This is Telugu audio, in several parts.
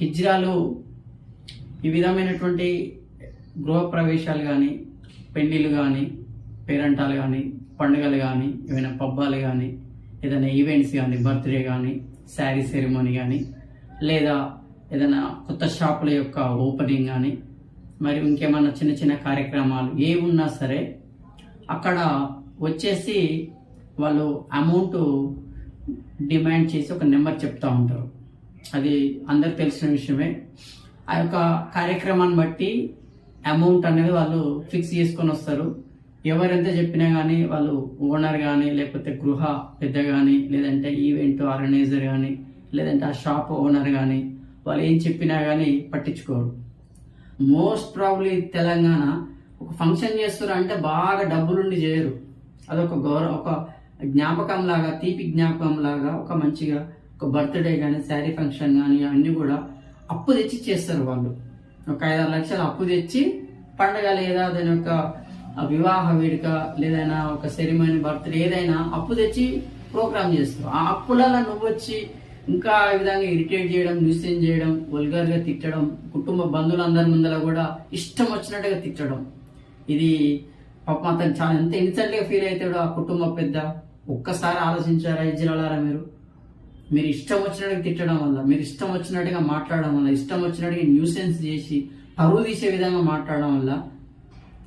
హిజ్రాలు ఈ విధమైనటువంటి గృహప్రవేశాలు కానీ పెళ్ళిళ్ళు కానీ పేరంటాలు కానీ పండుగలు కానీ ఏమైనా పబ్బాలు కానీ ఏదైనా ఈవెంట్స్ కానీ బర్త్డే కానీ శారీ సెరమోనీ కానీ లేదా ఏదైనా కొత్త షాపుల యొక్క ఓపెనింగ్ కానీ మరి ఇంకేమన్నా చిన్న చిన్న కార్యక్రమాలు ఏ ఉన్నా సరే అక్కడ వచ్చేసి వాళ్ళు అమౌంట్ డిమాండ్ చేసి ఒక నెంబర్ చెప్తూ ఉంటారు. అది అందరికి తెలిసిన విషయమే. ఆ యొక్క కార్యక్రమాన్ని బట్టి అమౌంట్ అనేది వాళ్ళు ఫిక్స్ చేసుకొని వస్తారు. ఎవరెంత చెప్పినా కానీ వాళ్ళు ఓనర్ కానీ లేకపోతే గృహ పెద్ద కానీ లేదంటే ఈవెంట్ ఆర్గనైజర్ కానీ లేదంటే ఆ షాప్ ఓనర్ కానీ వాళ్ళు ఏం చెప్పినా కానీ పట్టించుకోరు. మోస్ట్ ప్రాబ్లీ తెలంగాణ ఒక ఫంక్షన్ చేస్తారు అంటే బాగా డబ్బులుండి చేయరు. అదొక గౌరవ ఒక జ్ఞాపకం లాగా తీపి జ్ఞాపకం లాగా ఒక మంచిగా ఒక బర్త్డే కానీ శారీ ఫంక్షన్ కానీ అన్నీ కూడా అప్పు తెచ్చి చేస్తారు వాళ్ళు. ఒక ఐదారు లక్షలు అప్పు తెచ్చి పండగ లేదా దాని యొక్క వివాహ వేడుక లేదైనా ఒక సెరిమనీ బర్త్డే ఏదైనా అప్పు తెచ్చి ప్రోగ్రామ్ చేస్తారు. ఆ అప్పులలో నువ్వు వచ్చి ఇంకా ఈ విధంగా ఇరిటేట్ చేయడం న్యూసెన్స్ చేయడం వల్గర్గా తిట్టడం కుటుంబ బంధువులందరి ముందర కూడా ఇష్టం వచ్చినట్టుగా తిట్టడం. ఇది పాప అతను చాలా ఎంత ఇన్సల్ట్గా ఫీల్ అవుతాడో ఆ కుటుంబ పెద్ద ఒక్కసారి ఆలోచించారా ఇజ్జలారా మీరు? మీరు ఇష్టం వచ్చినట్టుగా తిట్టడం వల్ల మీరు ఇష్టం వచ్చినట్టుగా మాట్లాడడం వల్ల ఇష్టం వచ్చినట్టుగా న్యూసెన్స్ చేసి పరువు తీసే విధంగా మాట్లాడడం వల్ల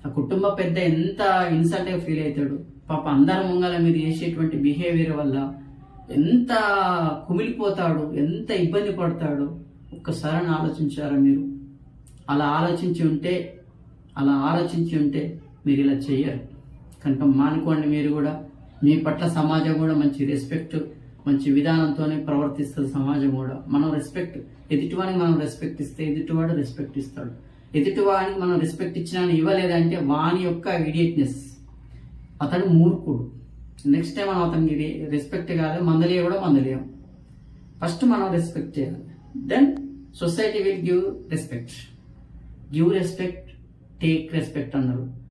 ఆ కుటుంబ పెద్ద ఎంత ఇన్సల్ట్గా ఫీల్ అవుతాడు. పాప అందరి ముంగల మీరు చేసేటువంటి బిహేవియర్ వల్ల ఎంత కుమిలిపోతాడు ఎంత ఇబ్బంది పడతాడు. ఒక్కసారి ఆలోచించారా మీరు? అలా ఆలోచించి ఉంటే అలా ఆలోచించి ఉంటే మీరు ఇలా చెయ్యరు కనుక మానుకోండి మీరు కూడా. మీ పట్ల సమాజం కూడా మంచి రెస్పెక్ట్ మంచి విధానంతోనే ప్రవర్తిస్తుంది సమాజం కూడా. మనం రెస్పెక్ట్ ఎదుటివానికి మనం రెస్పెక్ట్ ఇస్తే ఎదుటివాడు రెస్పెక్ట్ ఇస్తాడు. ఎదుటివాడిని మనం రెస్పెక్ట్ ఇచ్చినా ఇవ్వలేదంటే వాని యొక్క ఇడియట్నెస్ అతడు మూర్ఖుడు. నెక్స్ట్ టైం మనం అతనికి రెస్పెక్ట్ కాదు మందలియ కూడా మందలియం. ఫస్ట్ మనం రెస్పెక్ట్ చేయాలి. Then society will give respect give respect take respect అన్నారు.